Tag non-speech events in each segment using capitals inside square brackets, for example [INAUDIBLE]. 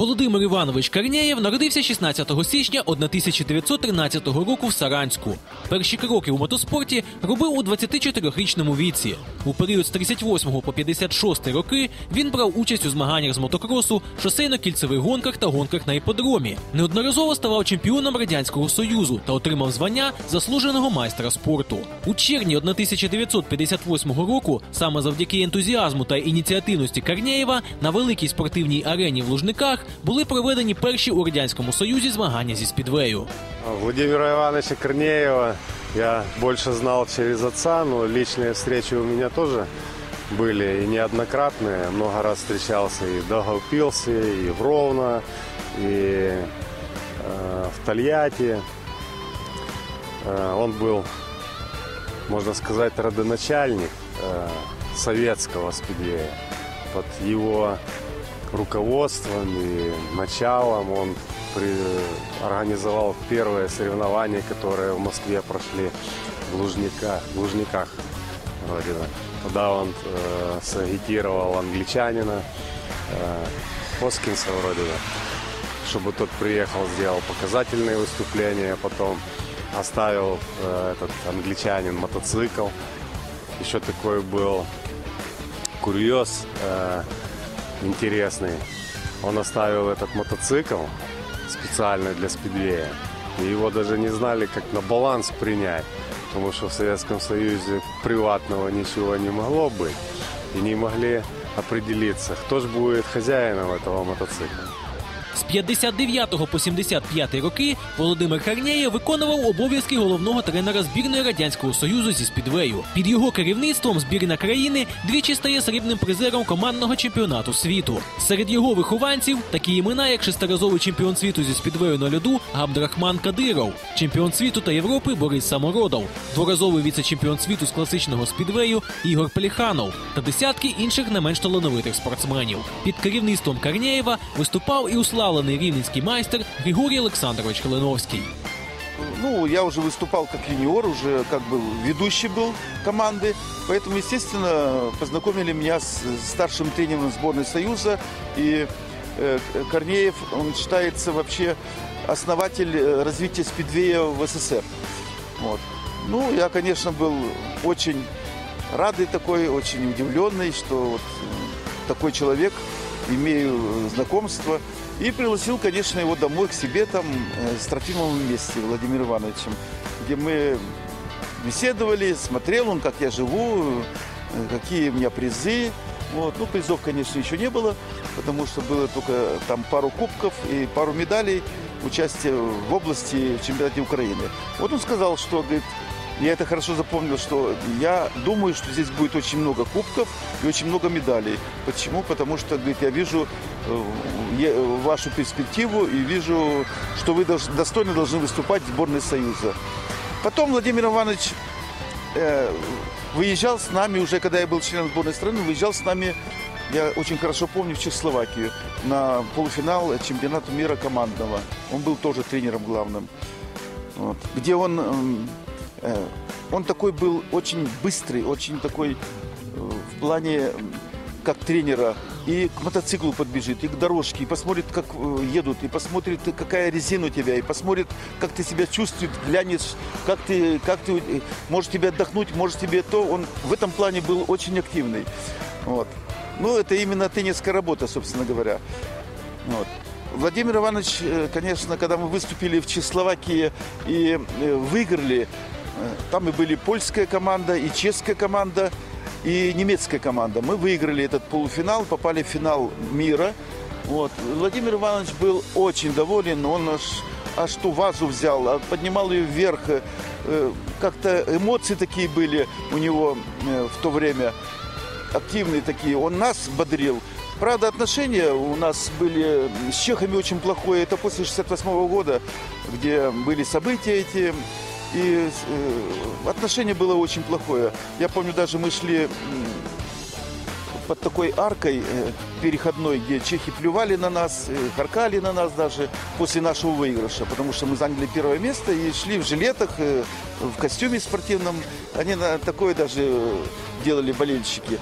Володимир Іванович Карнєєв народився 16 січня 1913 року в Саранську. Перші кроки у мотоспорті робив у 24-річному віці. У період з 38 по 56 роки він брав участь у змаганнях з мотокросу, шосейно-кільцевих гонках та гонках на іподромі. Неодноразово ставав чемпіоном радянського союзу та отримав звання заслуженого майстра спорту. У червні 1958 року, саме завдяки ентузіазму та ініціативності Карнєєва, на великій спортивній арені в Лужниках були проведені перші у радянському союзі змагання зі спідвею. Владимира Ивановича Корнеева я больше знал через отца, но личные встречи у меня тоже были и неоднократные. Много раз встречался и в Даугавпилсе, и в Ровно, и э, в Тольятти. Э, он был, можно сказать, родоначальник э, советского спидвея. Под его руководством и началом он при- организовал первые соревнования, которые в Москве прошли в, Лужника, в Лужниках. Вроде бы. Тогда он э, сагитировал англичанина э, Хоскинса вроде бы, чтобы тот приехал, сделал показательные выступления, потом оставил э, этот англичанин мотоцикл. Еще такой был курьез э, интересный. Он оставил этот мотоцикл специально для спидвея. И его даже не знали, как на баланс принять. Потому что в Советском Союзе приватного ничего не могло быть. И не могли определиться, кто же будет хозяином этого мотоцикла. З 59 по 75 роки Володимир Харнєєв виконував обов'язки головного тренера збірної радянського союзу зі спідвею. Під його керівництвом збірна країни двічі стає срібним призером командного чемпіонату світу. Серед його вихованців такі імена, як шестиразовий чемпіон світу зі спідвею на льоду Габдрахман Кадиров, чемпіон світу та Європи Борис Самородов, дворазовий віце-чемпіон світу з класичного спідвею Ігор Пліханов та десятки інших не менш талановитих спортсменів. Під керівництвом Карнєєва виступав і уславлений рівненський майстер Григорій Олександрович Калиновський. Ну, я уже выступал как юниор, уже как бы ведущий был команды. Поэтому, естественно, познакомили меня с старшим тренером сборной Союза. И э, Корнеев, он считается вообще основатель э, развития спидвея в СССР. Вот. Ну, я, конечно, был очень радый такой, очень удивленный, что вот э, такой человек, имею э, знакомство. И пригласил, конечно, его домой к себе там э, с Трофимовым вместе, Владимиром Ивановичем, где мы беседовали, смотрел он, как я живу, э, какие у меня призы. Вот. Ну, призов, конечно, еще не было, потому что было только там пару кубков и пару медалей участия в области в чемпионате Украины. Вот он сказал, что, говорит, я это хорошо запомнил, что я думаю, что здесь будет очень много кубков и очень много медалей. Почему? Потому что, говорит, я вижу э, е- вашу перспективу и вижу, что вы достойно должны выступать в сборной Союза. Потом Владимир Иванович э, выезжал с нами, уже когда я был членом сборной страны, выезжал с нами, я очень хорошо помню, в Чехословакию на полуфинал чемпионата мира командного. Он был тоже тренером главным. Вот. Где он, эм, э, он такой был очень быстрый, очень такой э, в плане как тренера и к мотоциклу подбежит, и к дорожке, и посмотрит, как э, едут, и посмотрит, э, какая резина у тебя, и посмотрит, как ты себя чувствуешь, глянешь, как ты, как ты, э, может тебе отдохнуть, может тебе то. Он в этом плане был очень активный. Вот. Ну, это именно тренерская работа, собственно говоря. Вот. Владимир Иванович, э, конечно, когда мы выступили в Чехословакии и э, выиграли, э, там и были польская команда, и чешская команда, и немецкая команда. Мы выиграли этот полуфинал, попали в финал мира. Вот. Владимир Иванович был очень доволен, он аж, аж ту вазу взял, а поднимал ее вверх. э, Как-то эмоции такие были у него э, в то время активные такие. Он нас бодрил. Правда, отношения у нас были с чехами очень плохое. Это после 68 года, где были события эти. И э, отношение было очень плохое. Я помню, даже мы шли под такой аркой э, переходной, где чехи плювали на нас, э, харкали на нас даже после нашего выигрыша, потому что мы заняли первое место и шли в жилетах, в костюме спортивном. Они на такое даже делали болельщики.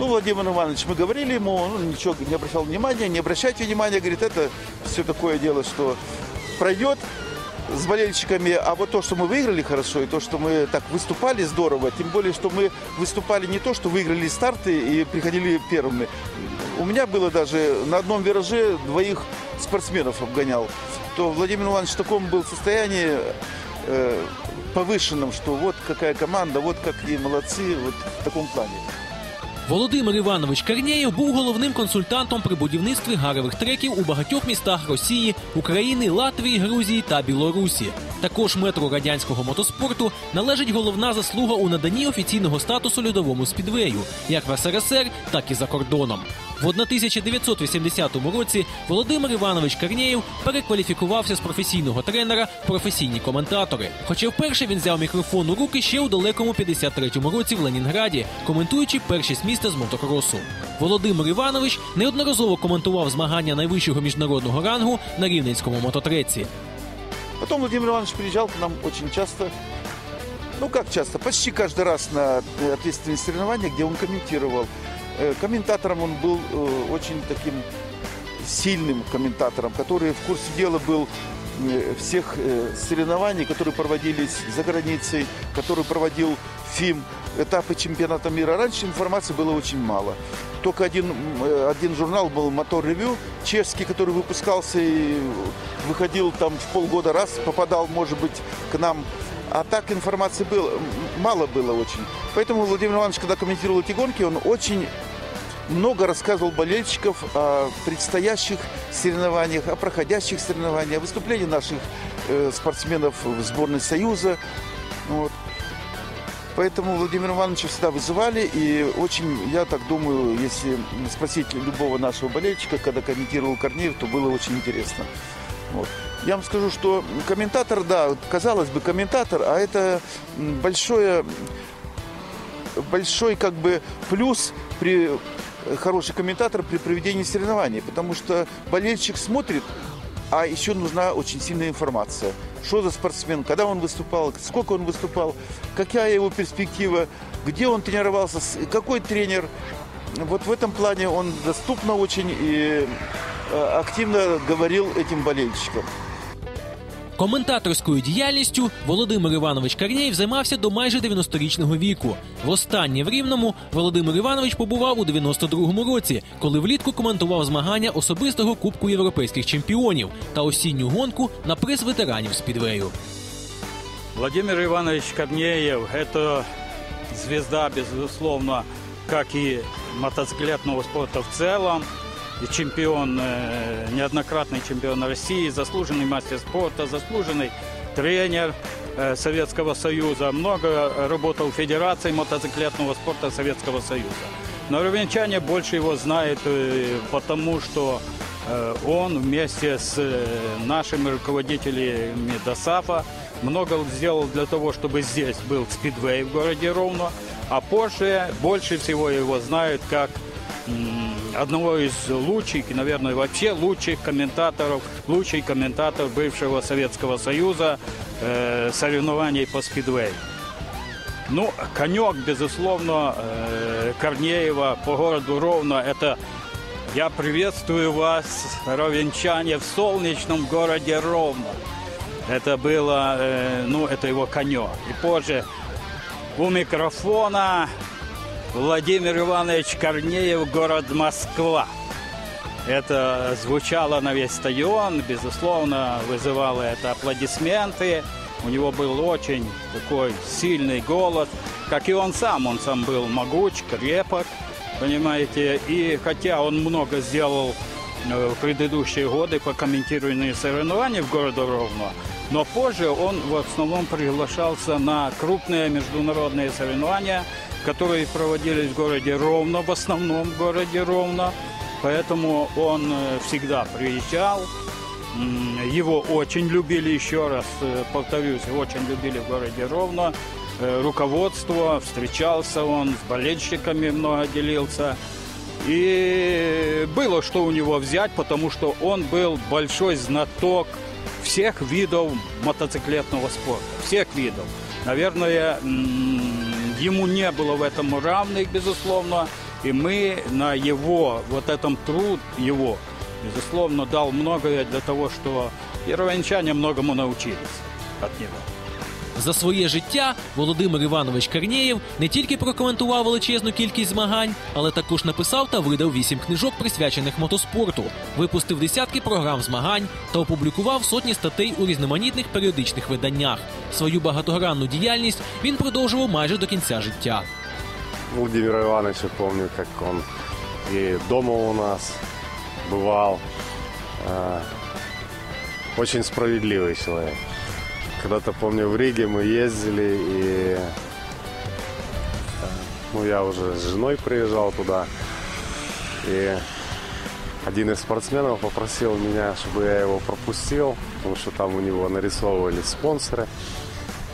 Ну, Владимир Иванович, мы говорили ему, он ничего не обращал внимания, не обращайте внимания, говорит, это все такое дело, что пройдет с болельщиками, а вот то, что мы выиграли хорошо, и то, что мы так выступали здорово, тем более, что мы выступали не то, что выиграли старты и приходили первыми. У меня было даже на одном вираже двоих спортсменов обгонял. То Владимир Иванович в таком был состоянии э, повышенном, что вот какая команда, вот какие молодцы, вот в таком плане. Володимир Іванович Корнєєв був головним консультантом при будівництві гарових треків у багатьох містах Росії, України, Латвії, Грузії та Білорусі. Також метру радянського мотоспорту належить головна заслуга у наданні офіційного статусу льодовому спідвею, як в СРСР, так і за кордоном. В 1980 році Володимир Іванович Корнєєв перекваліфікувався з професійного тренера в професійні коментатори. Хоча вперше він взяв мікрофон у руки ще у далекому 53-му році в Ленінграді, коментуючи першість міста з мотокросу. Володимир Іванович неодноразово коментував змагання найвищого міжнародного рангу на рівненському мототреці. Потом Владимир Иванович приезжал к нам очень часто, ну как часто, почти каждый раз на ответственные соревнования, где он комментировал. Э, Комментатором он был э, очень таким сильным комментатором, который в курсе дела был э, всех соревнований, которые проводились за границей, который проводил ФИМ, этапы чемпионата мира. Раньше информации было очень мало. Только один, э, один журнал был «Мотор Ревью», чешский, который выпускался и выходил там в полгода раз, попадал, может быть, к нам. А так информации было, мало было очень. Поэтому Владимир Иванович, когда комментировал эти гонки, он очень много рассказывал болельщиков о предстоящих соревнованиях, о проходящих соревнованиях, о выступлении наших э, спортсменов в сборной Союза. Вот. Поэтому Владимира Ивановича всегда вызывали, и очень, я так думаю, если спросить любого нашего болельщика, когда комментировал Корнеев, то было очень интересно. Вот. Я вам скажу, что комментатор, да, казалось бы, комментатор, а это большое, большой как бы плюс при хороший комментатор при проведении соревнований, потому что болельщик смотрит, а еще нужна очень сильная информация. Что за спортсмен, когда он выступал, сколько он выступал, какая его перспектива, где он тренировался, какой тренер. Вот в этом плане он доступно очень и э, активно говорил этим болельщикам. Коментаторською діяльністю Володимир Іванович Корнєєв займався до майже 90-річного віку. Востаннє в Рівному Володимир Іванович побував у 92-му році, коли влітку коментував змагання особистого Кубку європейських чемпіонів та осінню гонку на приз ветеранів спідвею. Владимир Иванович Корнеев – это звезда, безусловно, как и мотоциклетного спорта в целом, и чемпион, э, неоднократный чемпион России, заслуженный мастер спорта, заслуженный тренер э, Советского Союза, много работал в Федерации мотоциклетного спорта Советского Союза. Но ровенчане больше его знают, э, потому что он вместе с нашими руководителями ДОСАФа много сделал для того, чтобы здесь был спидвей в городе Ровно, а позже больше всего его знают как одного из лучших, наверное, вообще лучших комментаторов, лучший комментатор бывшего Советского Союза э, соревнований по спидвей. Ну, конек, безусловно, э, Корнеева по городу Ровно. Это я приветствую вас, ровенчане, в солнечном городе Ровно. Это было, э, ну, это его конек. И позже у микрофона Владимир Иванович Корнеев, город Москва. Это звучало на весь стадион, безусловно, вызывало это аплодисменты. У него был очень такой сильный голос, как и он сам. Он сам был могуч, крепок, понимаете. И хотя он много сделал э, в предыдущие годы по комментированию соревнований в городе Ровно, но позже он в основном приглашался на крупные международные соревнования, которые проводились в городе Ровно, в основном в городе Ровно. Поэтому он э, всегда приезжал, Его очень любили, еще раз э, повторюсь, очень любили в городе Ровно. Э, Руководство, встречался он с болельщиками, много делился. И было что у него взять, потому что он был большой знаток всех видов мотоциклетного спорта. Всех видов. Наверное, ему не было в этом равных, безусловно. И мы на его, вот этом труд его, безусловно, дал многое для того, что и ровенчане многому научились от него. За своє життя Володимир Іванович Корнєєв не тільки прокоментував величезну кількість змагань, але також написав та видав вісім книжок, присвячених мотоспорту, випустив десятки програм змагань та опублікував сотні статей у різноманітних періодичних виданнях. Свою багатогранну діяльність він продовжував майже до кінця життя. Владимира Ивановича помню, как он и дома у нас бывал. Очень справедливый человек. Когда-то, помню, в Риге мы ездили, и э, ну, я уже с женой приезжал туда. И один из спортсменов попросил меня, чтобы я его пропустил, потому что там у него нарисовывались спонсоры.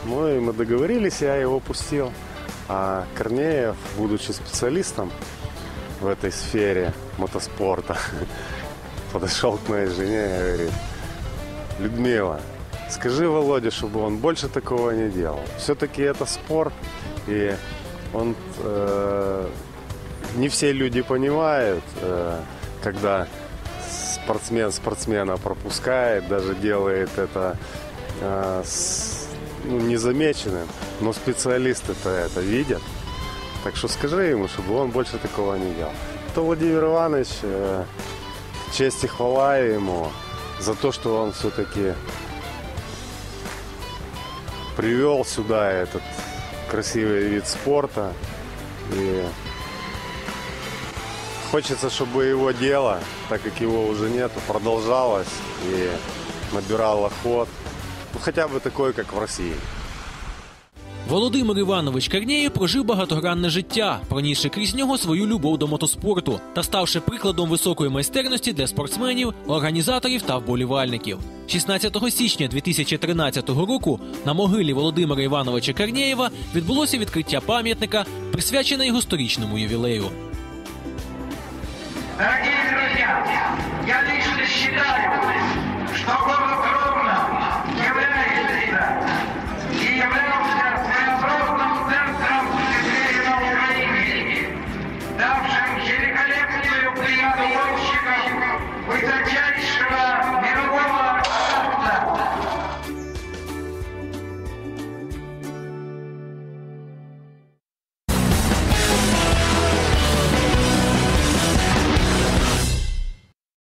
Ну и мы договорились, я его пустил. А Корнеев, будучи специалистом в этой сфере мотоспорта, [LAUGHS] подошел к моей жене и говорит, Людмила, скажи Володе, чтобы он больше такого не делал. Все-таки это спорт, и он э, не все люди понимают, э, когда спортсмен спортсмена пропускает, даже делает это э, с- ну, незамеченным, но специалисты-то это видят. Так что скажи ему, чтобы он больше такого не делал. То Владимир Иванович, э, честь и хвала ему за то, что он все-таки привел сюда этот красивый вид спорта. И хочется, чтобы его дело, так как его уже нету, продолжалось и набирало ход. Ну, хотя бы такой, как в России. Володимир Іванович Корнєєв прожив багатогранне життя, пронісши крізь нього свою любов до мотоспорту та ставши прикладом високої майстерності для спортсменів, організаторів та вболівальників. 16 січня 2013 року на могилі Володимира Івановича Корнєєва відбулося відкриття пам'ятника, присвячене його сторічному ювілею. Дорогие друзья, я лично считаю,